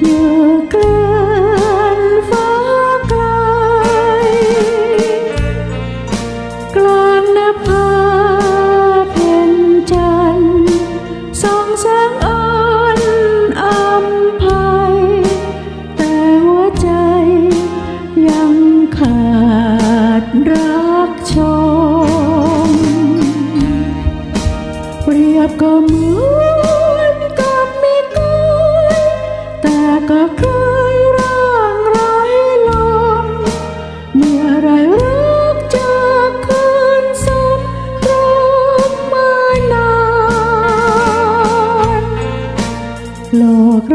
อยู่ใกล้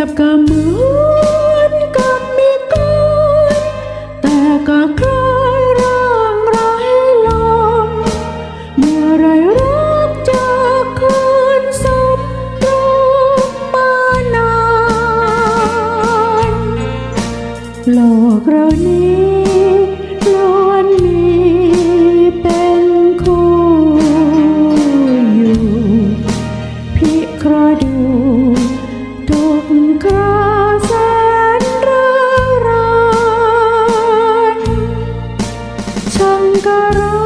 ยบก็เหมือนกับมีก้อนแต่ก็คล้ายร่างไร้ลมเมื่อไรรักจะคืนสบดุลมานานโลกเรานี้ sekarang